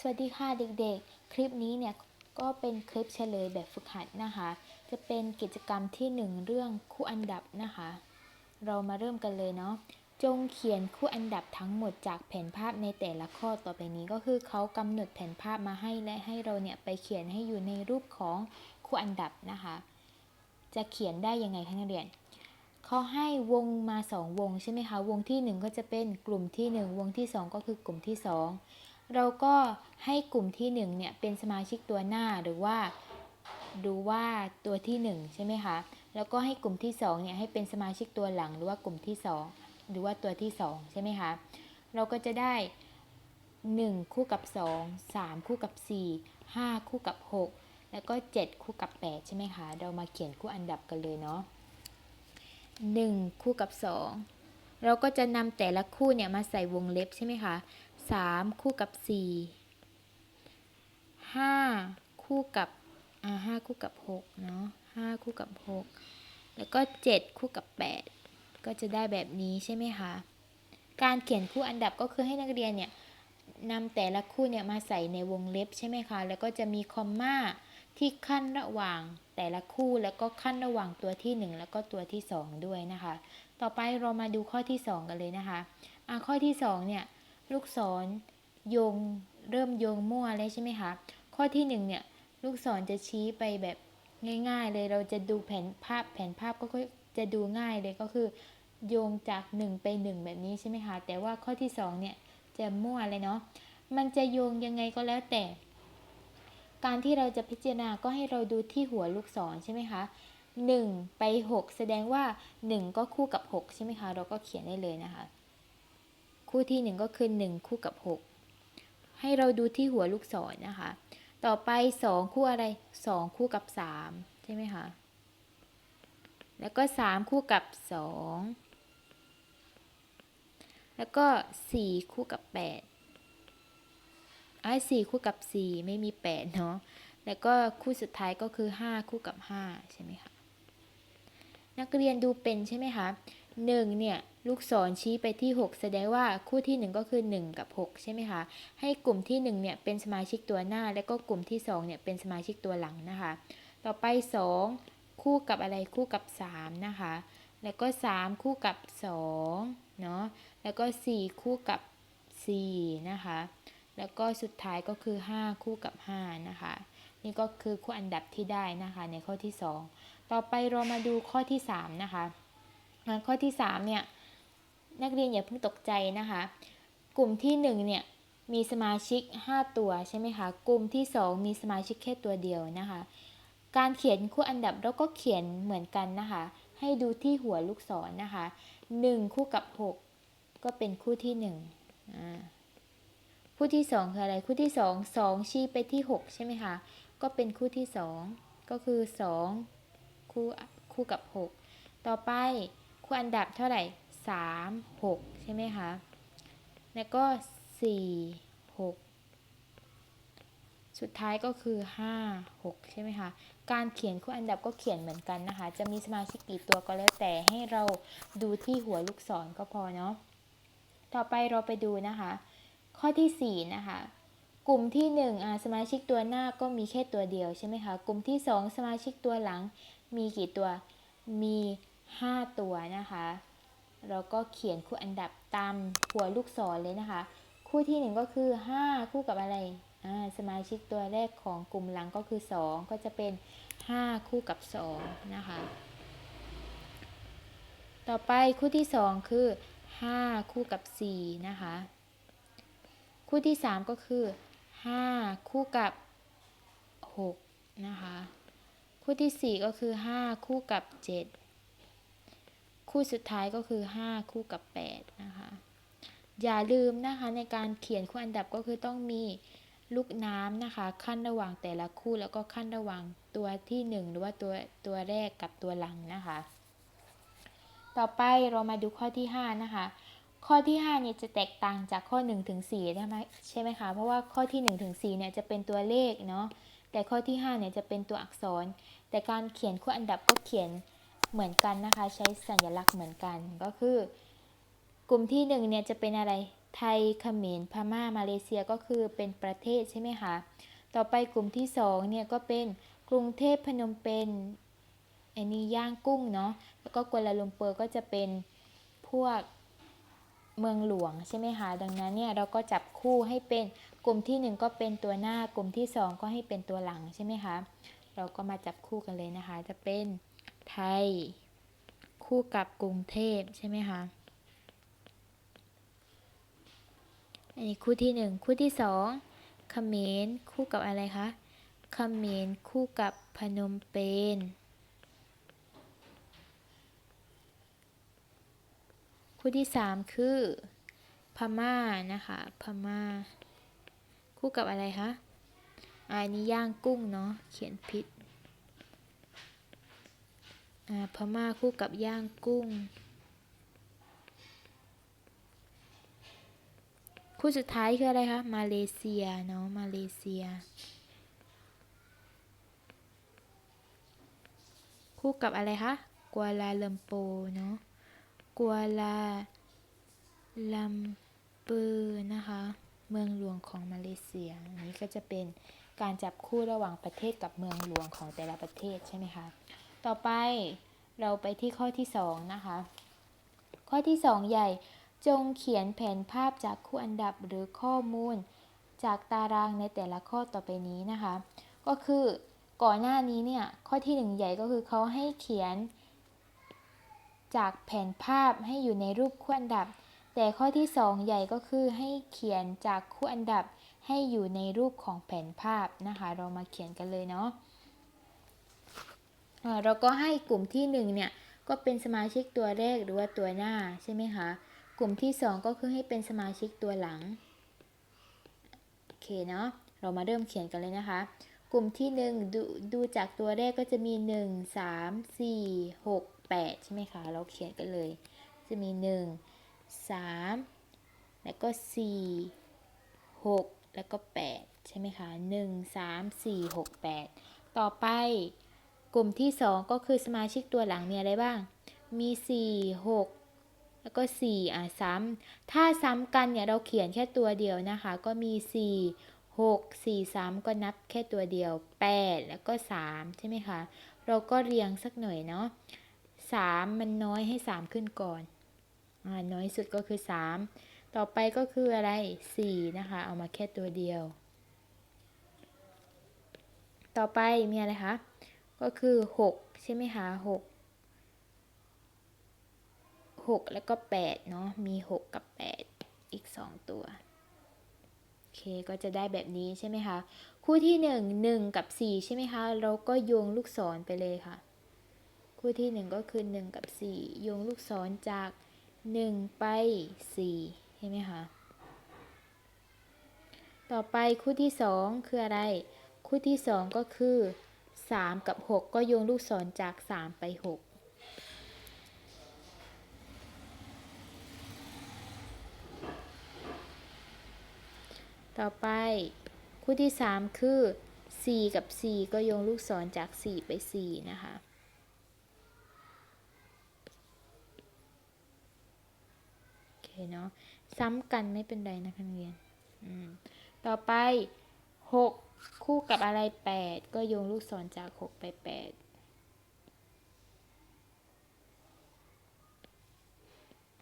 สวัสดีค่ะเด็กๆ คลิปนี้เนี่ยก็เป็นคลิปเฉลยแบบฝึกหัดนะคะ จะเป็นกิจกรรมที่หนึ่งเรื่องคู่อันดับนะคะ เรามาเริ่มกันเลยเนาะ จงเขียนคู่อันดับทั้งหมดจากแผนภาพในแต่ละข้อต่อไปนี้ก็คือเขากำหนดแผนภาพมาให้และให้เราเนี่ยไปเขียนให้อยู่ในรูปของคู่อันดับนะคะ จะเขียนได้ยังไงคะนักเรียนเขาให้วงมา 2 วงใช่ไหมคะ วงที่ 1 ก็จะเป็นกลุ่มที่ 1 วงที่ 2 ก็คือกลุ่มที่ 2 เราก็ให้กลุ่มที่ 1 เนี่ย เป็นสมาชิกตัวหน้าหรือว่าดูว่าตัวที่ 1 ใช่ไหมคะ แล้วก็ให้กลุ่มที่ 2 เนี่ย ให้เป็นสมาชิกตัวหลัง หรือว่ากลุ่มที่ 2 หรือว่าตัวที่ 2 ใช่ไหมคะ เราก็จะได้ 1 คู่กับ 2 3 คู่กับ 4 5 คู่กับ 6 แล้วก็ 7 คู่กับ 8 ใช่ไหมคะ เรามาเขียนคู่อันดับกันเลยเนาะ1คู่กับ 2 เราก็จะนำแต่ละคู่เนี่ยมาใส่วงเล็บใช่ไหมคะ 3 คู่กับ 4 5 คู่กับอ่าคู่กับ 6 เนาะ5คู่กับ 6 แล้วก็ 7 คู่กับ 8 ก็จะได้แบบนี้ใช่ไหมคะ การเขียนคู่อันดับก็คือให้นักเรียนเนี่ยนำแต่ละคู่เนี่ยมาใส่ในวงเล็บใช่ไหมคะ แล้วก็จะมีคอมมาที่ขั้นระหว่างแต่ละคู่แล้วก็ขั้นระหว่างตัวที่ 1 แล้วก็ตัวที่ 2 ด้วยนะคะ ต่อไปเรามาดูข้อที่ 2 กันเลยนะคะอะข้อที่ 2 เนี่ย ลูกศรโยงเริ่มโยงมั่วเลยใช่ไหมคะ ข้อที่1เนี่ยลูกศรจะชี้ไปแบบง่าย ๆ เลยเราจะดูแผนภาพแผนภาพก็จะดูง่ายเลยก็คือ โยงจาก 1 ไป 1 แบบนี้ใช่ไหมคะ แต่ว่าข้อที่2เนี่ยจะมั่วเลยเนาะมันจะโยงยังไงก็แล้วแต่ การที่เราจะพิจารณาก็ให้เราดูที่หัวลูกศรใช่ไหมคะ1 ไป 6 แสดงว่า 1 ก็คู่กับ 6 ใช่ไหมคะ เราก็เขียนได้เลยนะคะ คู่ที่ 1 ก็คือ 1 คู่กับ 6 ให้เราดูที่หัวลูกศรนะคะ ต่อไป 2 คู่อะไร 2 คู่กับ 3 ใช่ไหมคะ แล้วก็ 3 คู่กับ 2 แล้วก็ 4 คู่กับ 8ไอ้สี่คู่กับ 4 ไม่มี 8 เนาะแล้วก็คู่สุดท้ายก็คือ 5 คู่กับ 5 ใช่ไหมคะ นักเรียนดูเป็นใช่ไหมคะ 1เนี่ยลูกศรชี้ไปที่ 6 แสดงว่าคู่ที่ 1 ก็คือ 1 กับ 6 ใช่ไหมคะ ให้กลุ่มที่1เนี่ยเป็นสมาชิกตัวหน้า แล้วก็กลุ่มที่2เนี่ยเป็นสมาชิกตัวหลังนะคะ ต่อไป 2 คู่กับอะไรคู่กับ 3 นะคะ แล้วก็ 3 คู่กับ2เนาะแล้วก็ 4 คู่กับ 4 นะคะ แล้วก็สุดท้ายก็คือ 5 คู่กับ 5 นะคะ นี่ก็คือคู่อันดับที่ได้นะคะในข้อที่ 2 ต่อไปเรามาดูข้อที่ 3 นะคะ ข้อที่3เนี่ยนักเรียนอย่าเพิ่งตกใจนะคะ กลุ่มที่1เนี่ยมีสมาชิก 5 ตัวใช่ไหมคะ กลุ่มที่ 2 มีสมาชิกแค่ตัวเดียวนะคะ การเขียนคู่อันดับเราก็เขียนเหมือนกันนะคะ ให้ดูที่หัวลูกศรนนะคะ 1 คู่กับ 6 ก็เป็นคู่ที่1อ่าคู่ที่ 2 คืออะไร คู่ที่ 2 2 ชี้ไปที่ 6 ใช่ไหมคะ ก็เป็นคู่ที่ 2 ก็คือ 2 คู่คู่กับ 6 ต่อไป คู่อันดับเท่าไหร่ 3 6 ใช่ไหมคะ แล้วก็ 4 6 สุดท้ายก็คือ 5 6 ใช่ไหมคะ การเขียนคู่อันดับก็เขียนเหมือนกันนะคะ จะมีสมาชิกกี่ตัวก็แล้วแต่ให้เราดูที่หัวลูกศรก็พอเนาะ ต่อไปเราไปดูนะคะ ข้อที่ 4 นะคะกลุ่มที่1อ่าสมาชิกตัวหน้าก็มีแค่ตัวเดียวใช่ไหมคะ กลุ่มที่ 2 สมาชิกตัวหลังมีกี่ตัว มี 5 ตัวนะคะเราก็เขียนคู่อันดับตามหัวลูกศรเลยนะคะ คู่ที่ 1 ก็คือ 5 คู่กับอะไรสมาชิกตัวแรกของกลุ่มหลังก็คือ 2 ก็จะเป็น 5 คู่กับ 2 นะคะ ต่อไปคู่ที่ 2 คือ 5 คู่กับ 4 นะคะ คู่ที่ 3 ก็คือ 5 คู่กับ 6 นะคะ คู่ที่ 4 ก็คือ 5 คู่กับ 7 คู่สุดท้ายก็คือ 5 คู่กับ 8 นะคะ อย่าลืมนะคะในการเขียนคู่อันดับก็คือต้องมีลูกน้ำนะคะ ขั้นระหว่างแต่ละคู่แล้วก็ขั้นระหว่างตัวที่ 1 หรือว่าตัวตัวแรกกับตัวหลังนะคะ ต่อไปเรามาดูข้อที่ 5 นะคะ ข้อที่ 5 เนี่ยจะแตกต่างจากข้อ1ถึง4ได้ไหมใช่ไหมคะ เพราะว่าข้อที่ 1ถึง4เนี่ยจะเป็นตัวเลขเนาะแต่ข้อที่ 5 เนี่ยจะเป็นตัวอักษร แต่การเขียนคู่อันดับก็เขียน เหมือนกันนะคะ ใช้สัญลักษณ์เหมือนกันก็คือ กลุ่มที่1เนี่ยจะเป็นอะไรไทยเขมรพม่ามาเลเซียก็คือเป็นประเทศใช่ไหมคะต่อไปกลุ่มที่สองเนี่ยก็เป็นกรุงเทพพนมเปญอันนี้ย่างกุ้งเนาะแล้วก็กัวลาลัมเปอร์ก็จะเป็นพวกเมืองหลวงใช่ไหมคะดังนั้นเนี่ยเราก็จับคู่ให้เป็นกลุ่มที่หนึ่งก็เป็นตัวหน้ากลุ่มที่สองก็ให้เป็นตัวหลังใช่ไหมคะเราก็มาจับคู่กันเลยนะคะ จะเป็น ไทย คู่กับกรุงเทพใช่ไหมคะ อันนี้คู่ที่หนึ่งคู่ที่สองเขมรคู่กับอะไรคะเขมรคู่กับพนมเปญคู่ที่สามคือพม่านะคะ พม่า คู่กับอะไรคะอันนี้ย่างกุ้งเนาะเขียนผิด พม่าคู่กับย่างกุ้ง คู่สุดท้ายคืออะไรคะ มาเลเซียเนาะมาเลเซีย คู่กับอะไรคะ กัวลาลัมโปร์เนาะกัวลาลัมเปอร์นะคะ เมืองหลวงของมาเลเซียอันนี้ก็จะเป็นการจับคู่ระหว่างประเทศกับเมืองหลวงของแต่ละประเทศใช่ไหมคะ ต่อไปเราไปที่ข้อที่สองนะคะ ข้อที่สองใหญ่จงเขียนแผนภาพจากคู่อันดับหรือข้อมูล จากตารางในแต่ละข้อต่อไปนี้นะคะ ก็คือก่อนหน้านี้เนี่ยข้อที่หนึ่งใหญ่ก็คือเขาให้เขียน จากแผนภาพให้อยู่ในรูปคู่อันดับ แต่ข้อที่สองใหญ่ก็คือให้เขียนจากคู่อันดับให้อยู่ในรูปของแผนภาพนะคะ เรามาเขียนกันเลยเนาะ เราก็ให้กลุ่มที่หนึ่งเนี่ยก็เป็นสมาชิกตัวแรกหรือว่าตัวหน้าใช่ไหมคะ กลุ่มที่ 2 ก็คือให้เป็นสมาชิกตัวหลัง โอเคเนาะ เรามาเริ่มเขียนกันเลยนะคะ กลุ่มที่ 1 ดูดูจากตัวแรกก็จะมี 1 3 4 6 8 ใช่ไหมคะ เราเขียนกันเลย จะมี 1 3 แล้วก็ 4 6 แล้วก็ 8 ใช่ไหมคะ 1 3 4 6 8 ต่อไป กลุ่มที่ 2 ก็คือสมาชิกตัวหลังมีอะไรบ้าง มี 4 6 แล้วก็ 4 อะซ้ำถ้าซ้ำกันเนี่ยเราเขียนแค่ตัวเดียวนะคะ ก็มี 4 6 4 3 ก็นับแค่ตัวเดียว 8 แล้วก็ 3 ใช่ไหมคะ เราก็เรียงสักหน่อยเนาะ 3 มันน้อยให้ 3 ขึ้นก่อนอ่าน้อยสุดก็คือ 3 ต่อไปก็คืออะไร 4 นะคะ เอามาแค่ตัวเดียว ต่อไปมีอะไรคะ ก็คือ 6 ใช่ไหมคะ6 6แล้วก็ 8 เนาะมี 6 กับ 8 อีก 2 ตัว โอเค ก็จะได้แบบนี้ใช่ไหมคะ คู่ที่ 1 1 กับ 4 ใช่ไหมคะ เราก็โยงลูกศรไปเลยค่ะ คู่ที่ 1 ก็คือ 1 กับ 4 โยงลูกศรจาก 1 ไป 4 ใช่ไหมคะต่อไปคู่ที่ 2 คืออะไร คู่ที่ 2 ก็คือ 3 กับ 6 ก็โยงลูกศรจาก 3 ไป 6ต่อไปคู่ที่ 3 คือ 4 กับ 4 ก็โยงลูกศรจาก 4 ไป 4 นะคะ โอเคเนาะซ้ำกันไม่เป็นไรนะคะนักเรียนต่อไป 6คู่กับอะไร8ก็โยงลูกศรจาก6ไป8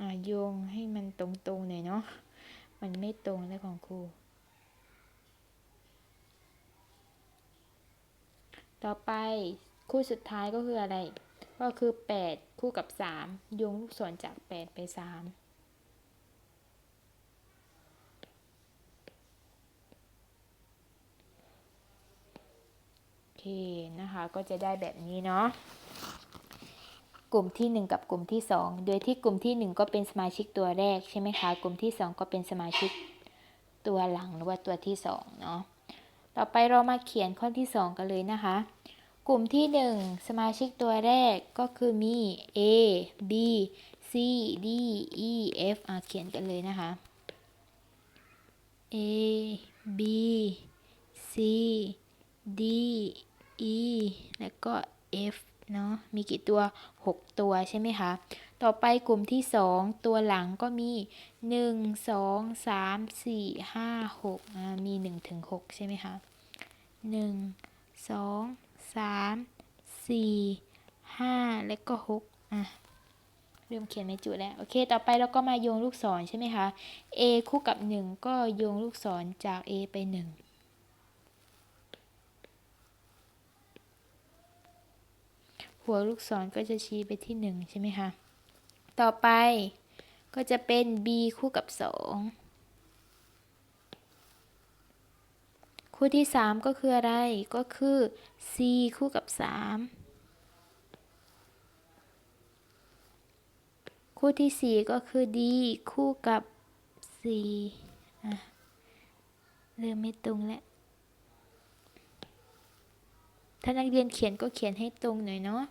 อ่าโยงให้มันตรงๆหน่อยเนาะ มันไม่ตรงแล้วของครู ต่อไปคู่สุดท้ายก็คืออะไร ก็คือ 8 คู่กับ 3 โยงลูกศรจาก 8 ไป 3 โอเค นะคะ ก็จะได้แบบนี้เนาะกลุ่มที่ 1 กับกลุ่มที่ 2 โดยที่กลุ่มที่ 1 ก็เป็นสมาชิกตัวแรกใช่ไหมคะ กลุ่มที่ 2 ก็เป็นสมาชิกตัวหลังหรือว่าตัวที่2เนาะ ต่อไปเรามาเขียนข้อที่ 2 กันเลยนะคะ กลุ่มที่ 1 สมาชิกตัวแรกก็คือมี A B C D E F อะเขียนกันเลยนะคะ A B C D E แล้วก็ F เนาะมีกี่ตัว 6 ตัวใช่ไหมคะ ต่อไปกลุ่มที่สองตัวหลังก็มีหนึ่งสองสามสี่ห้าหกมีหนึ่งถึงหกใช่ไหมคะหนึ่งสองสามสี่ห้าแล้วก็หกอะเริ่มเขียนไม่จุดแล้ว โอเค ต่อไปเราก็มาโยงลูกศรใช่ไหมคะ a คู่กับ 1 ก็โยงลูกศรจาก a ไป 1 หัวลูกศรก็จะชี้ไปที่ 1 ใช่ไหมคะ ต่อไปก็จะเป็น b คู่กับ 2 คู่ที่ 3 ก็คืออะไร ก็คือ c คู่กับ 3 คู่ที่ 4 ก็คือ d คู่กับ 4อะเริ่มไม่ตรงแล้ว ถ้านักเรียนเขียนก็เขียนให้ตรงหน่อยเนาะ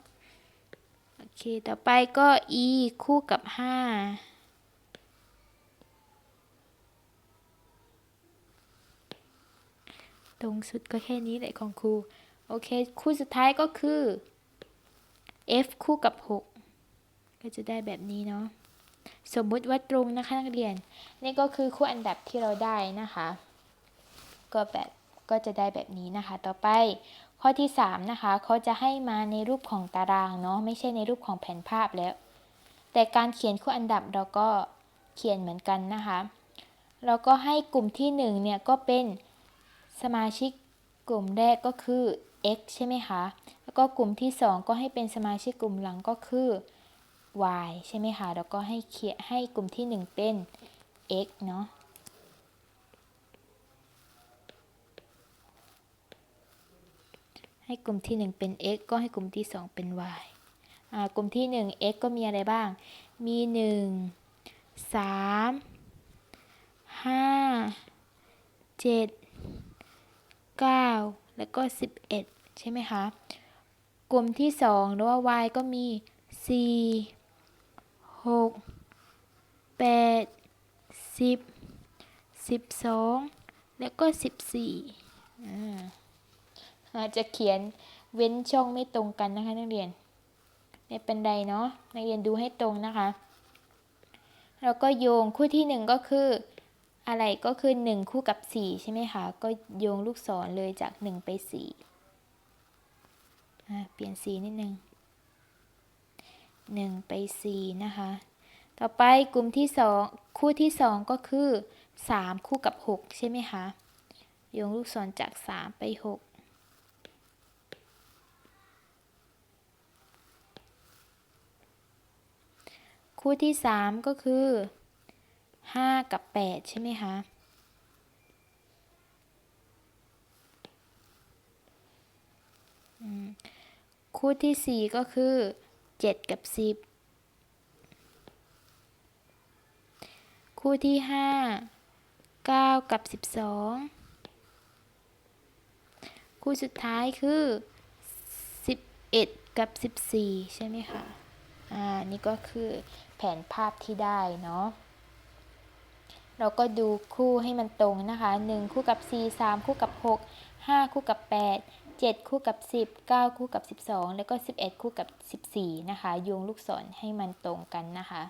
โอเค ต่อไปก็ e คู่กับ 5ตรงสุดก็แค่นี้แหละของครู โอเค คู่สุดท้ายก็คือ f คู่กับ 6 ก็จะได้แบบนี้เนาะ สมมุติว่าตรงนะคะนักเรียน นี่ก็คือคู่อันดับที่เราได้นะคะ ก็แบบก็จะได้แบบนี้นะคะ ต่อไป ข้อที่3นะคะเขาจะให้มาในรูปของตารางเนาะไม่ใช่ในรูปของแผนภาพแล้ว แต่การเขียนคู่อันดับเราก็เขียนเหมือนกันนะคะเราก็ให้กลุ่มที่1เนี่ยก็เป็นสมาชิกกลุ่มแรกก็คือ x ใช่ไหมคะ แล้วก็กลุ่มที่ 2 ก็ให้เป็นสมาชิกกลุ่มหลังก็คือ y ใช่ไหมคะ แล้วก็ให้เขียนให้กลุ่มที่ 1 เป็น x เนาะ ให้กลุ่มที่ 1 เป็น x ก็ให้กลุ่มที่ 2 เป็น y กลุ่มที่ 1 x ก็มีอะไรบ้าง มี 1 3 5 7 9 แล้วก็ 11 ใช่ไหมคะ กลุ่มที่ 2 หรือว่า y ก็มี 4 6 8 10 12 แล้วก็ 14อ่า อาจจะเขียนเว้นช่องไม่ตรงกันนะคะ นักเรียนไม่เป็นไรเนาะนักเรียนดูให้ตรงนะคะแล้วก็โยงคู่ที่ 1 ก็คืออะไรก็คือ 1 คู่กับ 4 ใช่ไหมคะ ก็โยงลูกศรเลยจาก 1 ไป4อ่าเปลี่ยนสีนิดนึง1ไป4นะคะ ต่อไปกลุ่มที่ 2 คู่ที่ 2 ก็คือ 3 คู่กับ 6 ใช่ไหมคะ โยงลูกศรจาก 3 ไป 6 คู่ที่ 3 ก็คือ 5 กับ 8 ใช่ไหมคะ คู่ที่ 4 ก็คือ 7 กับ 10 คู่ที่ 5 9 กับ 12 คู่สุดท้ายคือ 11 กับ 14 ใช่ไหมคะ อ่านี่ก็คือแผนภาพที่ได้เนาะเราก็ดูคู่ให้มันตรงนะคะ 1 คู่กับ 4 3 คู่กับ 6 5 คู่กับ 8 7 คู่กับ 10 9 คู่กับ 12 แล้วก็ 11 คู่กับ 14 นะคะโยงลูกศรให้มันตรงกันนะคะ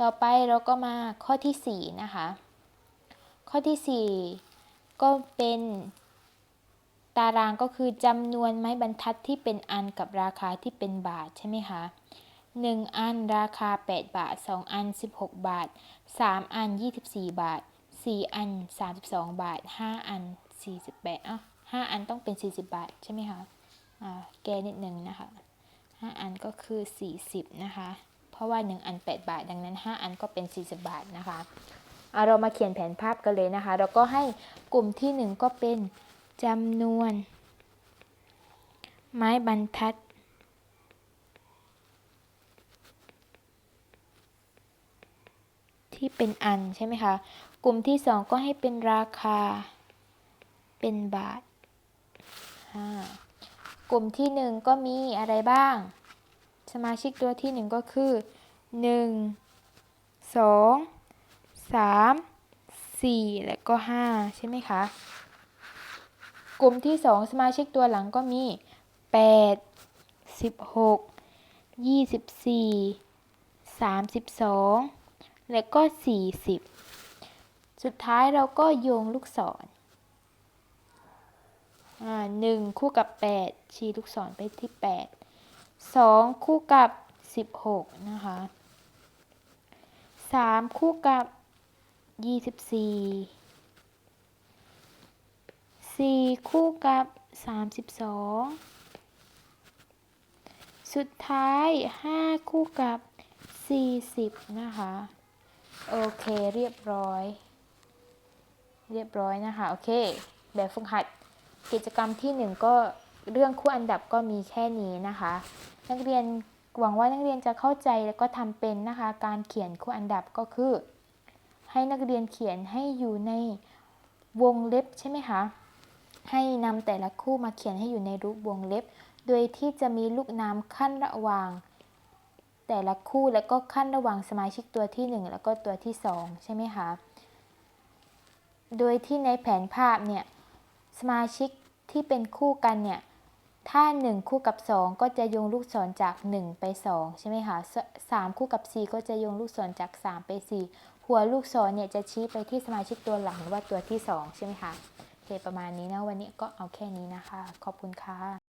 ต่อไปเราก็มาข้อที่ 4 นะคะ ข้อที่ 4 ก็เป็นตารางก็คือจำนวนไม้บรรทัดที่เป็นอันกับราคาที่เป็นบาทใช่ไหมคะ 1 อันราคา 8 บาท 2 อัน 16 บาท 3 อัน 24 บาท 4 อัน 32 บาท 5 อัน 48อะ5อันต้องเป็น 40 บาท ใช่ไหมคะอ่าแก้นิดนึงนะคะ 5 อันก็คือ 40 นะคะ เพราะว่า 1 อัน 8 บาท ดังนั้น 5 อันก็เป็น 40 บาทนะคะเอาเรามาเขียนแผนภาพกันเลยนะคะเราก็ให้กลุ่มที่ 1 ก็เป็นจำนวน ไม้บรรทัด ที่ เป็นอันใช่ไหมคะ กลุ่มที่2ก็ให้เป็นราคา เป็นบาท กลุ่มที่1ก็มีอะไรบ้าง สมาชิกตัวที่1ก็คือ1 2 3 4และก็5ใช่ไหมคะ กลุ่มที่2สมาชิกตัวหลังก็มี8 16 24 32 แล้วก็ 40 สุดท้ายเราก็โยงลูกศรหนึ่งคู่กับ 8 ชี้ลูกศรไปที่ 8 2 คู่กับ 16 นะคะ 3 คู่กับ 24 4 คู่กับ 32 สุดท้าย 5 คู่กับ 40 นะคะ โอเคเรียบร้อย เรียบร้อยนะคะ โอเค แบบฝึกหัดกิจกรรมที่ 1 ก็เรื่องคู่อันดับก็มีแค่นี้นะคะ นักเรียนหวังว่านักเรียนจะเข้าใจแล้วก็ทำเป็นนะคะ การเขียนคู่อันดับก็คือ ให้นักเรียนเขียนให้อยู่ในวงเล็บใช่ไหมคะให้นำแต่ละคู่มาเขียนให้อยู่ในรูปวงเล็บ โดยที่จะมีลูกน้ำขั้นระหว่าง แต่ละคู่แล้วก็ขั้นระหว่างสมาชิกตัวที่ 1 แล้วก็ตัวที่ 2 ใช่ไหมคะ โดยที่ในแผนภาพเนี่ยสมาชิกที่เป็นคู่กันเนี่ยถ้า 1 คู่กับ 2 ก็จะโยงลูกศรจาก 1 ไป 2 ใช่ไหมคะส3คู่กับ 4 ก็จะโยงลูกศรจาก 3 ไป 4 หัวลูกศรเนี่ยจะชี้ไปที่สมาชิกตัวหลังหรือว่าตัวที่ 2 ใช่ไหมคะโอเคประมาณนี้นะวันนี้ก็เอาแค่นี้นะคะ ขอบคุณค่ะ